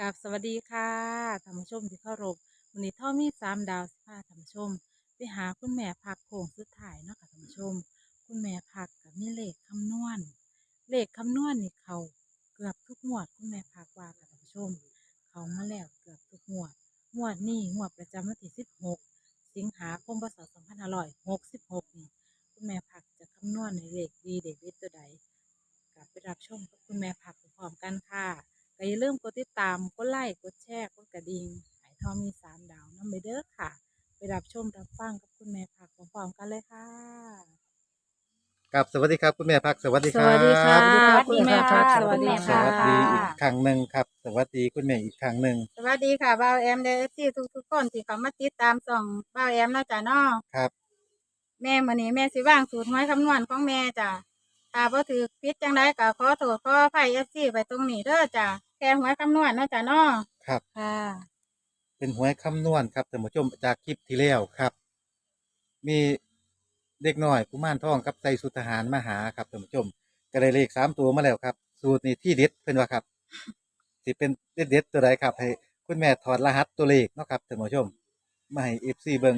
กับสวัสดีค่ะท่านผู้ชมที่เคารพวันนี้ท่อมีสามดาวสิพาท่านผู้ชม ไปหาคุณแม่พักโค้งสุดท้ายเนาะค่ะท่านผู้ชม คุณแม่พักกับมีเลขคำนวณเลขคำนวณนี่เขาเกือบทุกงวดคุณแม่พักว่าค่ะท่านผู้ชม เขามาแล้วเกือบทุกงวดงวดนี้งวดประจำวันที่สิบหกสิงหาคมพศสองพันห้าร้อยหกสิบหกนี่คุณแม่พักจะคำนวณในเลขดีเด็กเด็ดตัวใดกลับไปรับชมกับคุณแม่ผักพร้อมกันค่ะ ก็อย่าลืมกดติดตาม กดไลค์ กดแชร์ กดกระดิ่งหายทอมีสามดาวน้ำไปเด้อค่ะ ไปรับชมรับฟังกับคุณแม่ผักพร้อมๆกันเลยค่ะ กับสวัสดีครับคุณแม่พักสวัสดีครับสวัสดีค่ะ สวัสดีแม่ค่ะ สวัสดีสค่ะ วัสดีอีกครั้งหนึ่งครับ สวัสดีคุณแม่อีกครั้งหนึ่งสวัสดีค่ะบ่าวแอมเดซี่ทุกทุกๆคนที่เขามาติดตามส่องบ่าวแอมเนาะจ้ะเนาะครับ แม่มื้อนี้แม่สิว่างสูตรหวยคำนวณของแม่จ้ะถ้าบ่ถือผิดจังไดก็ขอโทษขออภัย FC ไปตรงนี้เด้อจ้ะ แค่หวยคำนวณเนาะจ้ะเนาะครับ ค่ะ เป็นหวยคำนวณครับท่านผู้ชมจากคลิปที่แล้วครับ มีเด็กน้อยกุมารทองกับใส่สุดทหารมาหาครับท่านผู้ชมก็ได้เลขสามตัวมาแล้วครับ สูตรนี้ที่เด็ดเพิ่นว่าครับสิเป็นเด็ดเด็ดๆตัวใดครับ ให้คุณแม่ถอดรหัสตัวเลขเนาะครับท่านผู้ชมมาให้ FC เบิ่ง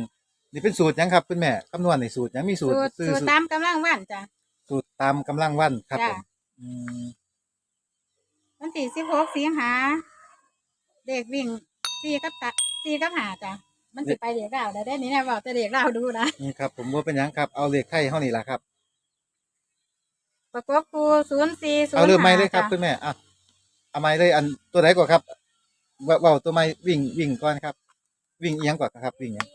นี่เป็นสูตรหยังครับคุณแม่คำนวณในสูตรหยังมีสูสูตรตรซื้อสูตรสูตรตามกำลังวันจ้ะสูตรตามกำลังวันครับผจ้ะมอืม วันที่16สิงหาเด็กวิ่ง4กับตะ4กับ5จ้ะมันสิไปเด็กดาวได้ได้นี่แน่บอกจะเด็กดาวดูนะนี่ครับ ผมว่าเป็นหยังครับเอาเลขไข่เฮานี่ล่ะครับประกบคู04เอาเริ่มใหม่เลยครับคุณแม่อะเอาใหม่เลยอันตัวไหนก่อนครับเว้าเว้าตัวใหม่วิ่งวิ่งก่อนครับ วิ่งเอียงก่อนครับ วิ่งหยัง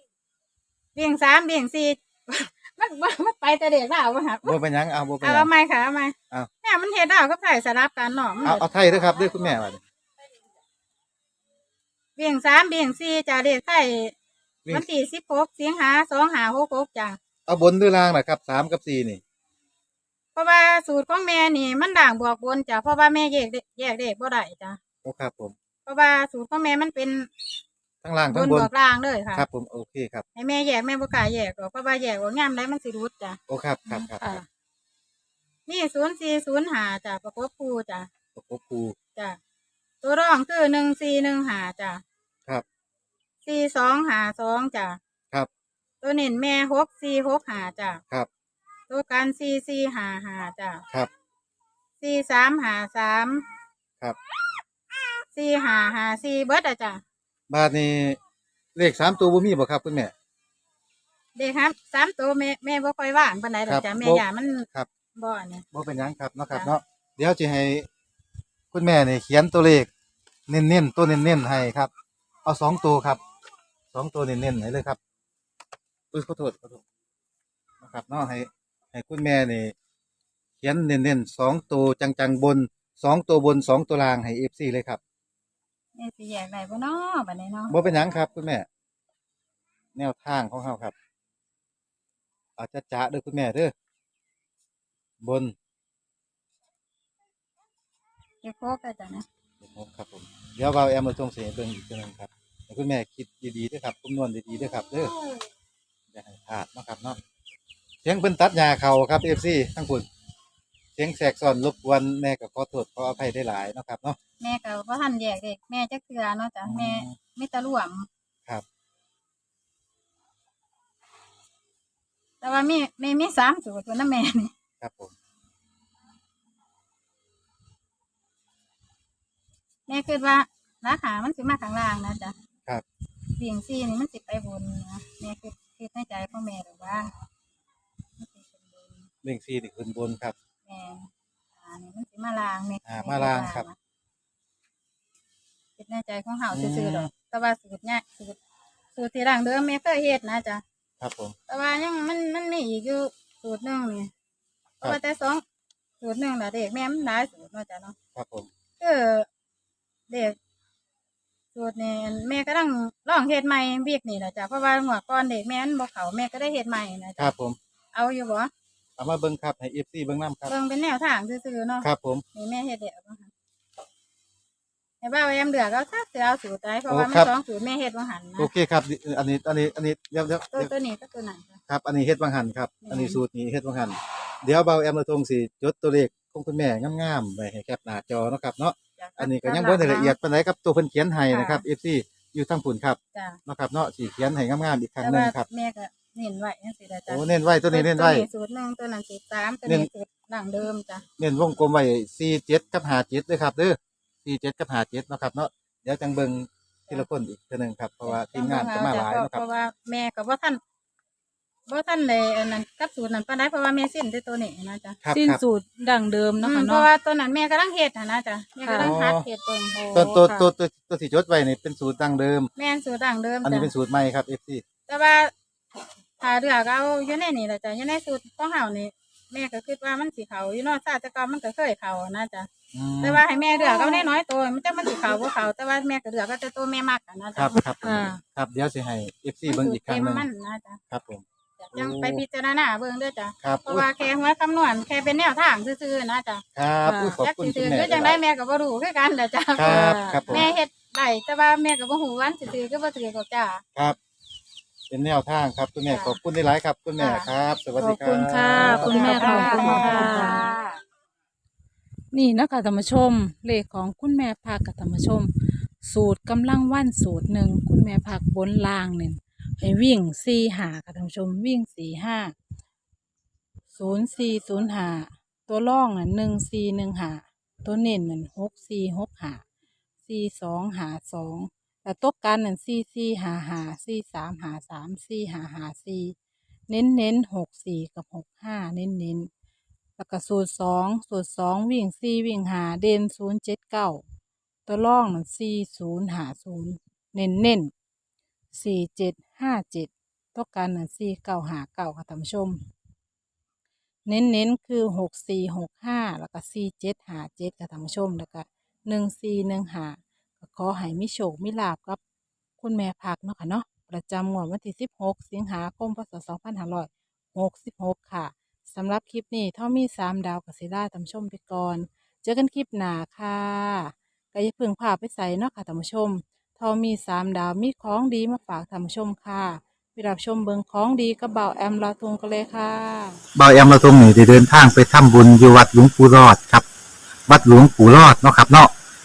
วิ่งสามวิ่งสี่ มันมันมันไปแต่เด็กดาวบ่ครับบ่เป็นหยังเอาบ่เป็นเอาหยัเอาง ไหม่ค่ะเอาไหม่เอา เนี่ยมันเฮ็ดดาวกับไผ่สลับกันเนาะมันเอาเอาไทยเด้วยครับเด้วยคุณแม่ว่าดิวิ่งสามวิ่งสี่จ้ะเด็กไผ่วิ่งวันที่สิบหกสิงหาสองหาหกหกจ้ะเอาบนหรือล่างล่ะครับสามกับสี่นี่ เพราะว่าสูตรของแม่นี่มันด่างบวกบนจ้ะเพราะว่าแม่แยกเด็กแยกเด็กบ่ได้จ้ะโอ้ครับผมเพราะว่าสูตรของแม่มันเป็น ทั้งล่างบทั้นงบบนวกล่างเลยค่ะ ครับผมโอเคครับให้แม่แยกแม่บ่กล้าแยกหรอกเพราะว่าแยกว่าง่ามได้มันสิรุดจ้ะโอ้ครับครับครับอ่านี่ศูนย์สี่ศูนย์หาจ้ะประกบคู่จ้ะโอ้โหครูจ้ะตัวรองคือหนึ่งสี่หนึ่งหาจ้ะครับ สี่สองหาสองจ้ะครับ ตัวเน้นแม่หกสี่หกหาจ้ะครับ ตัวกันสี่สี่หาหาจ้ะครับ สี่สามหาสามครับ สี่หาหาสี่เบิดอะจ้ะ บาทนี้เลขสามตัวบ่มีบ่ครับคุณแม่ เด็กครับสามตัวแม่แม่บ่ค่อยว่างปานใดหรอครักบจ้ะแม่บ่ยามันครับ บ่เนี่ย บ่เป็นหยังครับเนาะครับจ้ะ เนาะเดี๋ยวจะให้คุณแม่เนี่ยเขียนตัวเลข เน้นๆตัวเน้นๆให้ครับ เอาสองตัวครับสองตัวเน้นๆให้เลยครับอุ้ยขอโทษขอโทษนะครับเนาะให้ ให้คุณแม่เนี่ยเขียนเน้นๆสองตัวจังๆบนสองตัวบนสองตัวล่างให้เอฟซีเลยครับ แม่สิแยกได้บ่เนาะบัดนี้เนาะบ่เป็นหยังครับคุณแม่ แนวทางของเขาครับ เอาจะจะๆเด้อคุณแม่เด้อบนเก็บโคกได้จ้ะนะเดี๋ยวผมครับผมเดี๋ยวเราแอมมาทงเสียเบิ่งอีกทีหนึงครับให้คุณแม่คิดดีๆด้วยครับคำนวณดีๆด้วยครับเด้ออย่าให้พลาดเนาะครับเนาะเสียงเพิ่นตัดหญ้าเขาครับเอฟซีทั้งคุณเสียงแสกซ้อนรบกวนแม่ก็ขอโทษขออภัยได้หลายเนาะครับเนาะ แม่ก็บ่ทันแยกเด็กแม่จักเทื่อเนาะจ้ะแม่มีแต่รวมครับ แต่ว่ามีแม่มีสามสูตรตัวนะแม่นี่ครับผม แม่คิดว่าราคามันสิมาข้างล่างนะจ๊ะครับเบี่ยงซี่นี่มันสิไปบนนะแม่คิดคิดในใจของแม่หรือว่ามันสิเป็นบนเบ่งซีนี่ขึ้นบนครับแม่อ่านี่มันสิมาล่างแม่อ่ามาล่างครับ คิดในใจของเฮาซื่อๆดอกแต่ว่าสูตรเนี่ยสูตรสูตรที่ร่างเดิมแม่เคยเฮ็ดนะจ๊ะครับผม แต่ว่ายังมันมันมีอีกอยู่สูตรหนึงนี่เพครับราะว่าแต่สองสูตรหนึงน่ะเด็กแม่มันหลายสูตรเนาะจ๊ะเนาะครับผม คือเด็กสูตรนี่แม่ก็ต้องลองเฮ็ดใหม่เบียกนี่แหละจ้ะเพราะว่าหัวก่อนเด็กแม่นบ่เขาแม่ก็ได้เฮ็ดใหม่นะคจ๊ะรับผม เอาอยู่บ่เอามาเบิ่งครับให้เอฟซีเบิ่งน้ำครับ เบิ่งเป็นแนวทางซื่อๆเนาะครับผม นี่แม่เฮ็ดแล้วบ่คะ ให้บ่าวแอมเดือกเอาซักสิเอาสูตรใดเพราะโอ้ว่ามัครันบสองสูตรแม่เฮ็ดบ่หันนะโอเคครับดิอันนี้อันนี้อันนี้เดี๋ยวเดี๋ยวตัวเดี๋ยวตัวนี้ก็ตัวนั้นจ้ะครับ อันนี้เฮ็ดบางหันครับอืมอันนี้สูตรนี้เฮ็ดบางหันเดี๋ยวเบาแอมระทงสิจดตัวเลขของคุณแม่งามๆไว้ให้แคปหน้าจอเนาะครับเนาะจ้ะอันนี้ก็ยังบ่ได้ละเอียดปานใดครับตัวเพิ่นเขียนให้นะครับ FC อยู่ทางปุ่นครับจ้ะ เนาะครับเนาะสิเขียนให้งามๆอีกครั้งแต่หนึว่างครับ แม่ก็เน้นไว้จังซี่ล่ะจ้ะโอ้เน้นไว้ตัวนี้เน้นไว้ สูตรหนึ่งตัวนั้นสูตรสามตัวเน้นนี้สูตรดั้งเดิมจ้ะ เน้นวงกลมไว้47กับ57ด้วยครับเด้อ 47กับ57เนาะครับเนาะเดี๋ยวจังเบิ่งทีละคนอีกเทื่อหนึงครับเพราะว่าทีมงานจะมาหลายเนาะคเพรับราะว่าแม่ก็บ่ทันบ่ทันเลยอันนั้นกับสูตรนั้นปานใดเพราะว่าแม่สิ้นแต่ตัวนี้นะจ๊ะครับสิ้นครับสูตรดั้งเดิมเนาะอืค่ะมเพเนาะราะว่าตัวนั้นแม่กำลังเฮ็ดน่ะนะจ๊ะแม่กำลังอ๋อหัดเฮ็ดเบิ่งโอ้ตัวตัวค่ะตัวตัวตัวที่จดไว้นี่เป็นสูตรดั้งเดิม แม่นสูตรดั้งเดิมอันนี้จ้ะเป็นสูตรใหม่ครับ FC แต่ว่าถ้าเลือกเอาอยู่ในนี่แหละจ้ะอยู่ในสูตรของเฮานี่ แม่ก็คิดว่ามันสิเข้าอยู่เนาะชาติแต่ก่อนมันก็เคยเข้านะจ๊ะอืมแต่ว่าให้แม่เลือกเอาน้อยๆตัวมันจะมันสิเข้าบ่เข้าแต่ว่าแม่ก็เลือกเอาแต่ตัวแม่มักอะนะคจ๊ะรับครับค่ะครับเดี๋ยวสิให้ FC เบิ่งอีกครั้งหนึงสูตเต็มมันนะจ๊ะครับผมยังไปพิจารณาเบิ่งเด้อจ้ะครับเพราะว่าแค่หัวคำนวณแค่เป็นแนวทางซื่อๆนะจ๊ะครับอุ๊ยขอบจักคุณสิคุซื้ณอแม่คือจังได้แม่ก็บ่รู้คือกันแหละจ้ะครับครับผมแม่เฮ็ดได้แต่ว่าแม่ก็บ่ฮู้วันสิซื้อคือบ่ซื้อก็จ้ะครับ เป็นแนวทางครับคุณแม่ค่ะขอบคุณหลายๆครับคุณแม่ค่ะครับ สวัสขดีอบครับคุณค่ะคุณแม่ขอบคุณค่ะ นี่นะคะธรรมชม เลขของคุณแม่พักกับธรรมชม สูตรกำลังวันสูตรหนึ่งคุณแม่พักบนล่างหนึ่งให้วิ่งสี่หาค่ะธรรมชมวิ่งสี่ห้าศูนย์สี่ศูนย์หาตัวล่องน่ะหนึ่งสี่หนึ่งหาตัวเน้นนั่นหกสี่หกหาสี่สองหาสอง แต่ตัวกันนั่นสี่สี่หาหาสี่สามหาสามสี่หาหาสี่เน้นเน้นหกสี่กับหกห้าเน้นเน้นแล้วก็สูตรสองสูตรสองวิ่งสี่วิ่งหาเด่นศูนย์เจ็ดเก้าตัวล่องนั่นสี่ศูนย์หาศูนย์เน้นเน้นสี่เจ็ดห้าเจ็ดตัวกันนั่นสี่เก้าหาเก้าค่ะท่านผู้ชมเน้นเน้นคือหกสี่หกห้าแล้วก็สี่เจ็ดหาเจ็ดค่ะท่านผู้ชมแล้วก็หนึ่งสี่หนึ่งหา ขอให้มิโชคมิลาบกับคุณแม่พักเนาะค่ะเนาะประจำงวดวันที่สิบหกสิงหาคมพศสองพันห้าร้อยหกสิบหกค่ะสำหรับคลิปนี้ถ้ามีสามดาวกับซิล่าตามชมไปก่อน เจอกันคลิปหน้าค่ะก็อย่าเพิ่งพาไปใส่เนาะค่ะท่านผู้ชมถ้ามีสามดาวมีของดีมาฝากท่านผู้ชมค่ะไปรับชมเบิงของดีกับเบาแอมลาทุงกันเลยค่ะเบาแอมเราตรงนี้ได้เดินทางไปทำบุญอยู่วัดหลวงปู่รอดครับ วัดหลวงปู่รอดเนาะครับเนาะ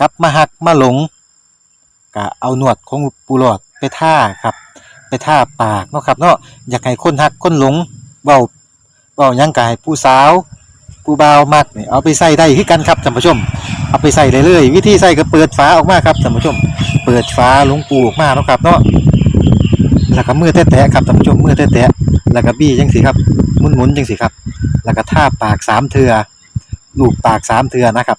กลับมาหักมาหลงก็เอาหนวดของปูหลอดไปท่าครับ ไปท่าปากเนาะครับเนาะอยากให้คนหักคนหลงเว้าเว้ายังกายผู้สาวผู้บ่าวมักนี่เอาไปใส่ได้คือกันครับท่านผู้ชม เอาไปใส่เลยเลยวิธีใส่ก็เปิดฝาออกมาครับท่านผู้ชม เปิดฝาหลวงปูออกมาเนาะครับเนาะแล้วก็มือแตะๆครับท่านผู้ชมมือแตะๆแล้วก็บี้จังสิครับหมุนๆจังสิครับ แล้วก็ท่าปากสามเทือลูบปากสามเทือนะครับ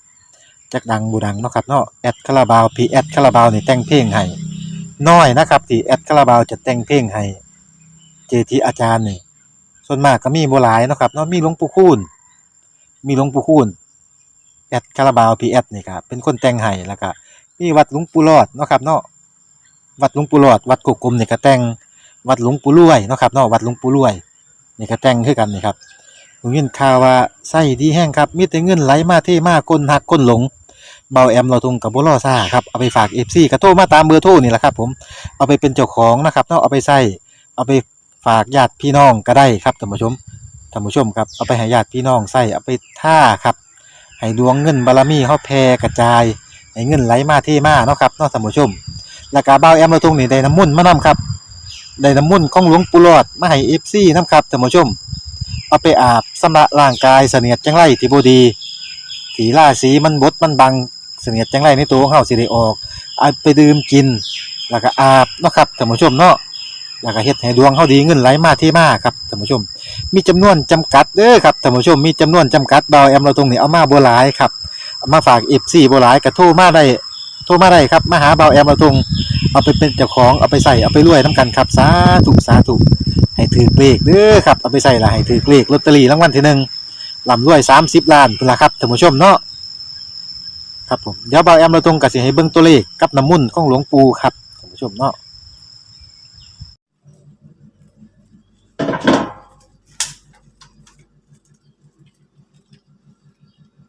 จักดังบูดังเนาะครับเนาะแอดคาราบาวพีแอดคาราบาวนี่แต่งเพลงให้น้อยนะครับที่แอดคาราบาวจะแต่งเพลงให้เจทีอาจารย์นี่ส่วนมากก็มีบ่หลายเนาะครับเนาะมีหลวงปู่คูณมีหลวงปู่คูณแอดคาราบาวพีแอดนี่ครับเป็นคนแต่งให้แล้วก็มีวัดหลวงปู่รอดเนาะครับเนาะวัดหลวงปู่รอด วัดกุกกลมนี่ก็แต่งวัดหลวงปู่รวยเนาะครับเนาะวัดหลวงปู่รวยนี่ก็แต่งคือกันนี่ครับผมยินข่าวว่าไส้ดีแห้งครับมีแต่เงินไหลมาเทมากคนหักคนหลง เบาแอมเราทุงกับบุรอซ่าครับเอาไปฝากเอฟซีกระโทรมาตามเบอร์โทรนี่แหละครับผมเอาไปเป็นเจ้าของนะครับเนาะเอาไปใส่เอาไปฝากญาติพี่น้องก็ได้ครับท่านผู้ชมท่านผู้ชมครับเอาไปให้ญาติพี่น้องใส่เอาไปท่าครับให้ดวงเงินบารมีเขาแผ่กระจายให้เงินไหลมาที่มาเนาะครับเนาะท่านผู้ชม แล้วก็เบาแอมเราทุงนี่ได้น้ำมุ่นมานํครับได้น้ำมุ่นของหลวงปู่หลอดมาให้เอฟซีนํครับท่านผู้ชมเอาไปอาบสำระร่างกายเสนียดจังไรที่บดีสีล่าสีมันบดมันบัง เสนียดจังไรในตัวของเฮาสิได้ออกเอาไปดื่มกิน แล้วก็อาบเนาะครับท่านผู้ชมเนาะแล้วก็เฮ็ดให้ดวงเฮาดีเงินไหลมาเทมาครับท่านผู้ชม มีจำนวนจำกัดเด้อครับท่านผู้ชมมีจำนวนจำกัดเบาแอมเราตรงนี้เอามาบ่หลายครับามาฝาก FC บ่หลายก็โทรมาได้โทรมาได้ครับมาหาเบาแอมเราตรงเอาไปเป็นเจ้าของเอาไปใส่เอาไปรวยนํกันครับสาธุสาธุให้ถือเลขเด้อครับเอาไปใส่ละให้ถือเลขลอตเตอรี่รางวัลที่หนึ่งลำรวย30ล้านพุ่นละครับท่านผู้ชมเนาะ ครับผมเดี๋ยวเบาแอมเราตรงกับสิให้เบิ่งตัวเลขกับน้ำมุ่นต์ของหลวงปู่ครับท่านผู้ชมเนาะ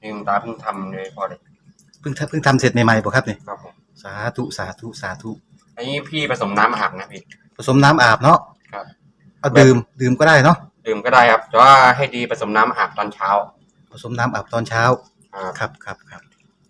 ลืมตาเพิ่งทำเลยพอเลยเพิ่งทำเพิ่งทำเสร็จใหม่ๆบ่ครับนี่ครับผมสาธุสาธุสาธุอันนี้พี่ผสมน้ำอาบนะพี่ผสมน้ำอาบเนาะครับเอาดื่มดื่มก็ได้เนาะดื่มก็ได้ครับแต่ว่าให้ดีผสมน้ำอาบตอนเช้า ผสมน้ำอาบตอนเช้าครับครับครับครับ